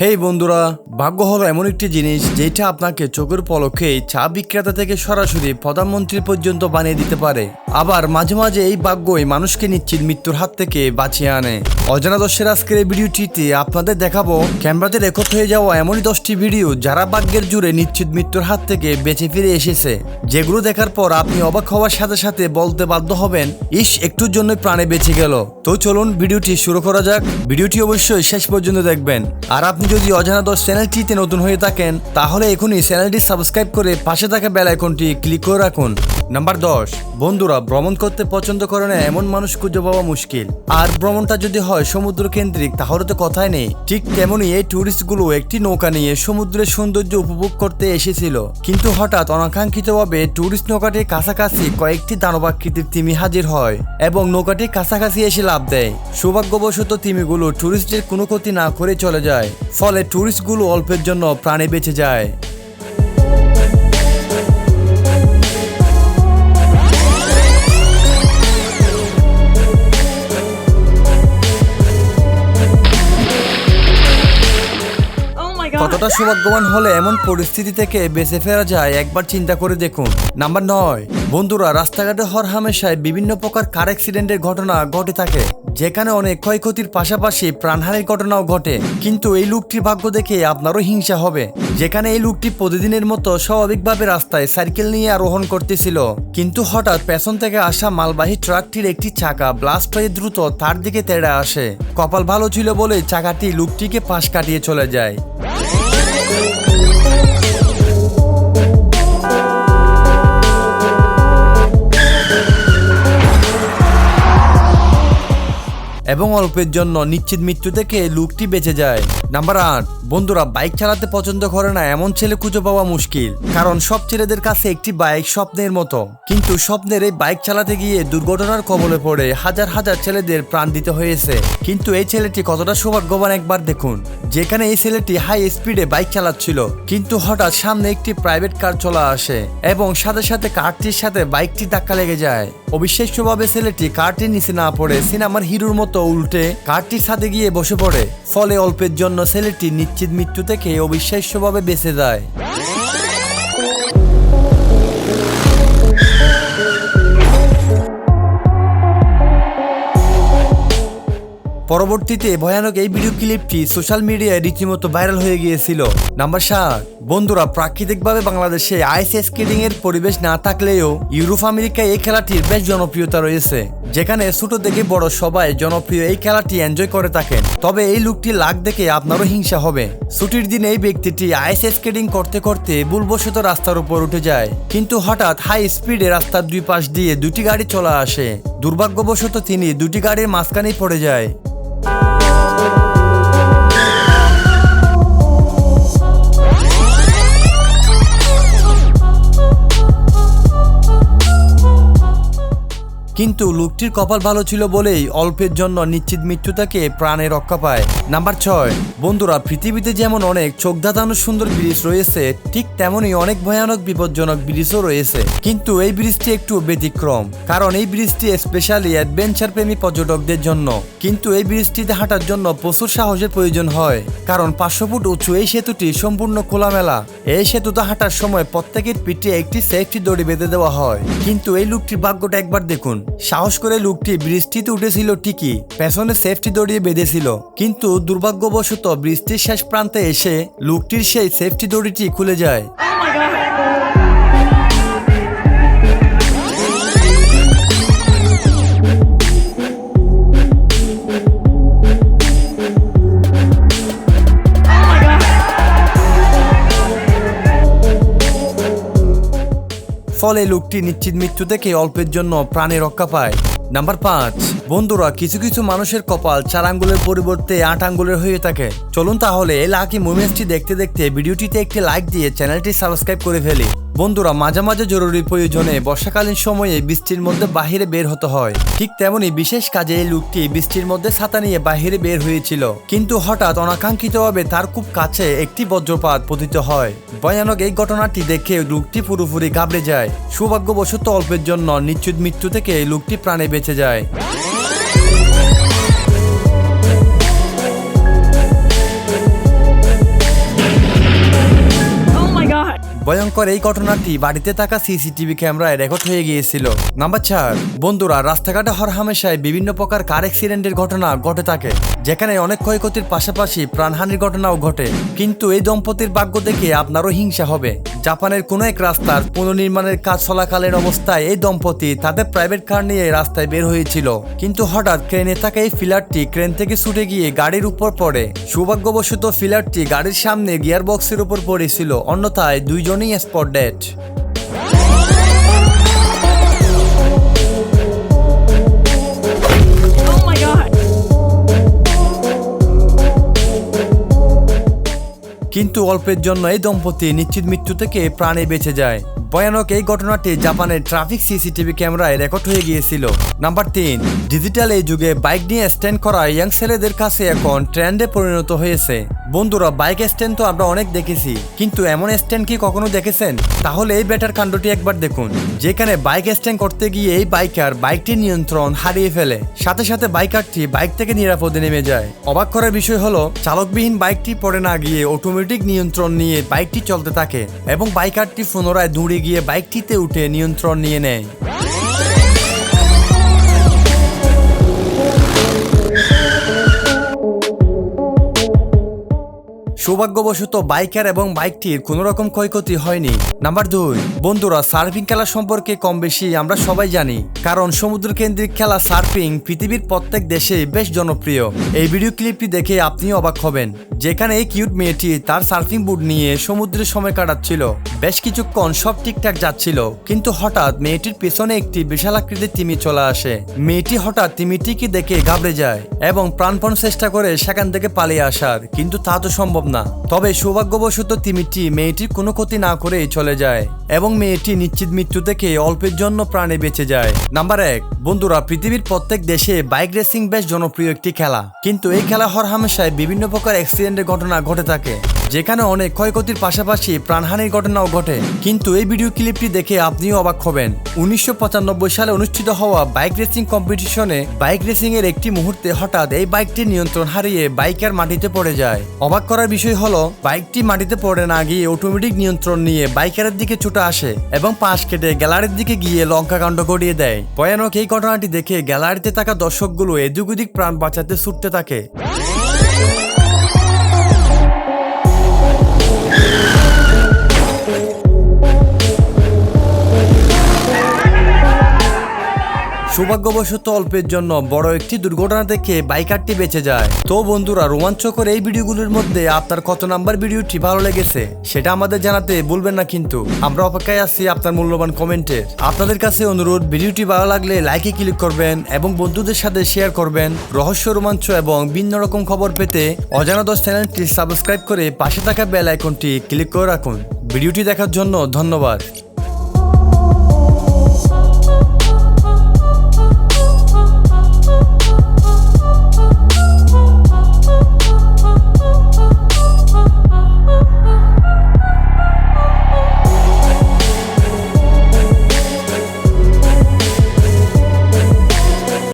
হেই বন্ধুরা, ভাগ্য হলো এমন একটি জিনিস যেটা আপনাকে চোখের পলকেই চা বিক্রেতা থেকে সরাসরি প্রধানমন্ত্রী পর্যন্ত বানিয়ে দিতে পারে। আবার মাঝে মাঝে এই ভাগ্যই মানুষকে নিশ্চিত মৃত্যুর হাত থেকে বাঁচিয়ে আনে। অজানা দশের আজকের এই ভিডিওটিতে আপনাদের দেখাবো, ক্যামেরাতে রেকর্ড হয়ে যাওয়া এমনই দশটি ভিডিও যারা ভাগ্যের জুড়ে নিশ্চিত মৃত্যুর হাত থেকে বেঁচে ফিরে এসেছে। যেগুলো দেখার পর আপনি অবাক হওয়ার সাথে সাথে বলতে বাধ্য হবেন, ইস, একটুর জন্য প্রাণে বেঁচে গেল। তো চলুন ভিডিওটি শুরু করা যাক। ভিডিওটি অবশ্যই শেষ পর্যন্ত দেখবেন। আর আপনি যদি অজানা দশ চ্যানেলটিতে নতুন হয়ে থাকেন, তাহলে এখনই চ্যানেলটি সাবস্ক্রাইব করে পাশে থাকা বেল আইকনটি ক্লিক করে রাখুন। নাম্বার দশ, বন্ধুরা ভ্রমণ করতে পছন্দ করে না এমন মানুষ খুঁজে পাওয়া মুশকিল। আর ভ্রমণটা যদি হয় সমুদ্র কেন্দ্রিক তাহলে তো কথাই নেই। ঠিক তেমনই এই ট্যুরিস্টগুলো একটি নৌকা নিয়ে সমুদ্রের সৌন্দর্য উপভোগ করতে এসেছিল। কিন্তু হঠাৎ অনাকাঙ্ক্ষিতভাবে ট্যুরিস্ট নৌকাটির কাছাকাছি কয়েকটি দানবাকৃতির তিমি হাজির হয় এবং নৌকাটির কাছাকাছি এসে লাভ দেয়। সৌভাগ্যবশত তিমিগুলো ট্যুরিস্টের কোনো ক্ষতি না করে চলে যায়, ফলে ট্যুরিস্টগুলো অল্পের জন্য প্রাণে বেঁচে যায়। কতটা সৌভাগ্যবান হলে এমন পরিস্থিতি থেকে বেঁচে ফেরা যায়, একবার চিন্তা করে দেখুন। নাম্বার নয় বন্ধুরা, রাস্তাঘাটে হর হামেশায় বিভিন্ন প্রকার কার অ্যাক্সিডেন্টের ঘটনা ঘটে থাকে। যেখানে অনেক ক্ষয়ক্ষতির পাশাপাশি প্রাণহানির ঘটনাও ঘটে। কিন্তু এই লোকটির ভাগ্য দেখে আপনারও হিংসা হবে। যেখানে এই লোকটি প্রতিদিনের মতো স্বাভাবিকভাবে রাস্তায় সাইকেল নিয়ে আরোহণ করতেছিল। কিন্তু হঠাৎ পেছন থেকে আসা মালবাহী ট্রাকটির একটি চাকা ব্লাস্ট হয়ে দ্রুত তার দিকে তেড়ে আসে। কপাল ভালো ছিল বলে চাকাটি লোকটিকে পাশ কাটিয়ে চলে যায়। এবং অল্পের জন্য নিশ্চিত মৃত্যু থেকে লোকটি বেঁচে যায়। নাম্বার আট, বন্ধুরা, বাইক চালাতে পছন্দ করে না এমন ছেলে খুঁজে পাওয়া মুশকিল, কারণ সব ছেলেদের কাছে একটি বাইক স্বপ্নের মতো। কিন্তু স্বপ্নের এই বাইক চালাতে গিয়ে দুর্ঘটনার কবলে পড়ে হাজার হাজার ছেলেদের প্রাণ দিতে হয়েছে। কিন্তু এই ছেলেটি কতটা সৌভাগ্যবান একবার দেখুন। যেখানে এই ছেলেটি হাই স্পিডে বাইক চালাচ্ছিল, কিন্তু হঠাৎ সামনে একটি প্রাইভেট কার চলে আসে এবং সাথে সাথে কারটির সাথে বাইকটি ধাক্কা লেগে যায়। অবিশ্বাস্যভাবে ছেলেটি কারটির নিচে না পড়ে সিনেমার হিরোর মতো উল্টে কারটির সাথে গিয়ে বসে পড়ে। ফলে অল্পের জন্য ছেলেটি নিশ্চিত মৃত্যু থেকে অবিশ্বাস্যভাবে বেঁচে যায়। পরবর্তীতে ভয়ানক এই ভিডিও ক্লিপটি সোশ্যাল মিডিয়ায় রীতিমতো ভাইরাল হয়ে গিয়েছিল। নাম্বার সাত, বন্ধুরা, প্রাকৃতিকভাবে বাংলাদেশে আইস স্কেটিং এর পরিবেশ না থাকলেও ইউরোপ আমেরিকায় এই খেলাটির বেশ জনপ্রিয়তা রয়েছে, যেখানে ছোট থেকে বড় সবাই জনপ্রিয় এই খেলাটি এনজয় করে থাকেন। তবে এই লুকটি লাগ দেখে আপনারও হিংসা হবে। ছুটির দিন এই ব্যক্তিটি আইস স্কেটিং করতে করতে ভুলবশত রাস্তার উপর উঠে যায়, কিন্তু হঠাৎ হাই স্পিডে রাস্তার দুই পাশ দিয়ে দুটি গাড়ি চলে আসে। দুর্ভাগ্যবশত তিনি দুটি গাড়ির মাঝখানেই পড়ে যায়। কিন্তু লোকটির কপাল ভালো ছিল বলেই অল্পের জন্য নিশ্চিত মৃত্যু থেকে প্রাণে রক্ষা পায়। নাম্বার ছয়, বন্ধুরা, পৃথিবীতে যেমন অনেক চোখ সুন্দর ব্রিজ রয়েছে, ঠিক তেমনই অনেক ভয়ানক বিপজ্জনক ব্রিজও রয়েছে। কিন্তু এই ব্রিজটি একটু ব্যতিক্রম, কারণ এই ব্রিজটি স্পেশালি অ্যাডভেঞ্চার প্রেমী পর্যটকদের জন্য। কিন্তু এই ব্রিজটিতে হাঁটার জন্য প্রচুর সাহসের প্রয়োজন হয়, কারণ পাঁচশো ফুট উঁচু এই সেতুটি সম্পূর্ণ খোলামেলা। এই সেতুতে হাঁটার সময় প্রত্যেকের পিঠে একটি সেফটি দড়ি বেঁধে দেওয়া হয়। কিন্তু এই লোকটির ভাগ্যটা একবার দেখুন সাহস করে লোকটি বৃষ্টিতে উঠেছিল ঠিকই, পেছনে সেফটি দড়িয়ে বেঁধেছিল। কিন্তু দুর্ভাগ্যবশত বৃষ্টির শেষ প্রান্তে এসে লোকটির সেই সেফটি দড়িটি খুলে যায়। ফলে লোকটি নিশ্চিত মৃত্যু থেকে অল্পের জন্য প্রাণে রক্ষা পায়। নাম্বার পাঁচ, বন্ধুরা, কিছু কিছু মানুষের কপাল চার আঙ্গুলের পরিবর্তে আট আঙ্গুলের হয়ে থাকে। চলুন তাহলে লাকি মুভমেন্টসটি দেখতে দেখতে ভিডিওটিতে একটি লাইক দিয়ে চ্যানেলটি সাবস্ক্রাইব করে ফেলি। বন্ধুরা মাঝে মাঝে জরুরি প্রয়োজনে বর্ষাকালীন সময়ে বৃষ্টির মধ্যে বাহিরে বের হতে হয়। ঠিক তেমনি বিশেষ কাজে এই লোকটি বৃষ্টির মধ্যে ছাতা নিয়ে বাহিরে বের হয়েছিল। কিন্তু হঠাৎ অনাকাঙ্ক্ষিতভাবে তার খুব কাছে একটি বজ্রপাত পতিত হয়। ভয়ানক এই ঘটনাটি দেখে লোকটি পুরোপুরি ঘাবড়ে যায়। সৌভাগ্যবশত অল্পের জন্য নিশ্চিত মৃত্যু থেকে লোকটি প্রাণে বেঁচে যায়। ভয়ঙ্কর এই ঘটনাটি বাড়িতে থাকা সিসিটিভি ক্যামেরায় রেকর্ড হয়ে গিয়েছিল। নাম্বার চার, বন্ধুরা, রাস্তাঘাটে হর হামেশায় বিভিন্ন প্রকার কার অ্যাক্সিডেন্টের ঘটনা ঘটে থাকে, যেখানে অনেক ক্ষয়ক্ষতির পাশাপাশি প্রাণহানির ঘটনাও ঘটে। কিন্তু এই দম্পতির ভাগ্য দেখে আপনারও হিংসা হবে। জাপানের কোনো এক রাস্তার পুনর্নির্মাণের কাজ চলাকালীন অবস্থায় এই দম্পতি তাদের প্রাইভেট কার নিয়ে রাস্তায় বের হয়েছিল। কিন্তু হঠাৎ ক্রেনে থাকা এই ফিলারটি ক্রেন থেকে ছুটে গিয়ে গাড়ির উপর পড়ে। সৌভাগ্যবশত ফিলারটি গাড়ির সামনে গিয়ার বক্সের উপর পড়েছিল। অন্যথায় দুইজনই স্পট ডেট. কিন্তু অল্পের জন্য এই দম্পতি নিশ্চিত মৃত্যু থেকে প্রাণে বেঁচে যায় ভয়ানক এই ঘটনাটি জাপানের ট্রাফিক সিসিটিভি ক্যামেরায় রেকর্ড হয়ে গিয়েছিল। নাম্বার তিন, ডিজিটাল এই যুগে বাইক নিয়ে স্ট্যান্ড করা ইয়াং ছেলেদের কাছে এখন ট্রেন্ডে পরিণত হয়েছে। বন্ধুরা, বাইক স্ট্যান্ড তো আমরা অনেক দেখেছি, কিন্তু এমন স্ট্যান্ড কি কখনো দেখেছেন? তাহলে এই বেটার কাণ্ডটি একবার দেখুন, যেখানে বাইক স্ট্যান্ড করতে গিয়ে এই বাইকার বাইকটির নিয়ন্ত্রণ হারিয়ে ফেলে। সাথে সাথে বাইকারটি বাইক থেকে নিরাপদে নেমে যায়। অবাক করার বিষয় হলো, চালকবিহীন বাইকটি পরে না গিয়ে অটোমেটিক নিয়ন্ত্রণ নিয়ে বাইকটি চলতে থাকে, এবং বাইকারটি পুনরায় দৌড়ে গিয়ে বাইকটিতে উঠে নিয়ন্ত্রণ নিয়ে নেয়। সৌভাগ্যবশত বাইকার এবং বাইকটির কোনো রকম ক্ষয়ক্ষতি হয়নি। নাম্বার দুই, বন্ধুরা, সার্ফিং খেলা সম্পর্কে কম বেশি আমরা সবাই জানি, কারণ সমুদ্র কেন্দ্রিক খেলা সার্ফিং পৃথিবীর প্রত্যেক দেশে বেশ জনপ্রিয়। এই ভিডিও ক্লিপটি দেখে আপনি অবাক হবেন। যেখানে এই কিউট মেয়েটি তার সার্ফিং বুট নিয়ে সমুদ্রে সময় কাটাচ্ছিল। বেশ কিছুক্ষণ সব ঠিকঠাক যাচ্ছিল, কিন্তু হঠাৎ মেয়েটির পেছনে একটি বিশাল আকৃতির তিমি চলে আসে। মেয়েটি হঠাৎ তিমিটিকে দেখে ঘাবড়ে যায় এবং প্রাণপণ চেষ্টা করে সেখান থেকে পালিয়ে আসার, কিন্তু তা তো সম্ভব না। তবে সৌভাগ্যবশত তিমিটি মেয়েটির কোনো ক্ষতি না করেই চলে যায়। এবং মেয়েটি নিশ্চিত মৃত্যু থেকে অল্পের জন্য প্রাণে বেঁচে যায়। নাম্বার এক, বন্ধুরা, পৃথিবীর প্রত্যেক দেশে বাইক রেসিং বেশ জনপ্রিয় একটি খেলা। কিন্তু এই খেলা হর হামেশায় বিভিন্ন প্রকার অ্যাক্সিডেন্টের ঘটনা ঘটে থাকে। যেখানে অনেক ক্ষয়ক্ষতির পাশাপাশি প্রাণহানির ঘটনাও ঘটে। কিন্তু এই ভিডিও ক্লিপটি দেখে আপনিও অবাক হবেন। উনিশশো পঁচানব্বই সালে অনুষ্ঠিত হওয়া বাইক রেসিং কম্পিটিশনে বাইক রেসিং এর একটি মুহূর্তে হঠাৎ এই বাইকটি নিয়ন্ত্রণ হারিয়ে বাইকার মাটিতে পড়ে যায়। অবাক করার বিষয় হলো, বাইকটি মাটিতে পড়ে না গিয়ে অটোমেটিক নিয়ন্ত্রণ নিয়ে বাইকারের দিকে ছুটে আসে এবং পাশ কেটে গ্যালারির দিকে গিয়ে লঙ্কা কাণ্ড ঘটিয়ে দেয়। ভয়ানক এই ঘটনাটি দেখে গ্যালারিতে থাকা দর্শকগুলো এদিক ওদিক প্রাণ বাঁচাতে ছুটতে থাকে। সৌভাগ্যবশত অল্পের জন্য বড় একটি দুর্ঘটনা থেকে বাইকারটি বেঁচে যায়। তো বন্ধুরা, রোমাঞ্চকর এই ভিডিওগুলোর মধ্যে আপনার কত নাম্বার ভিডিওটি ভালো লেগেছে সেটা আমাদের জানাতে ভুলবেন না কিন্তু। আমরা অপেক্ষায় আছি আপনার মূল্যবান কমেন্টে আপনাদের কাছে অনুরোধ, ভিডিওটি ভালো লাগলে লাইকে ক্লিক করবেন এবং বন্ধুদের সাথে শেয়ার করবেন রহস্য, রোমাঞ্চ এবং ভিন্ন রকম খবর পেতে অজানা দশ চ্যানেলটি সাবস্ক্রাইব করে পাশে থাকা বেল আইকনটি ক্লিক করে রাখুন। ভিডিওটি দেখার জন্য ধন্যবাদ।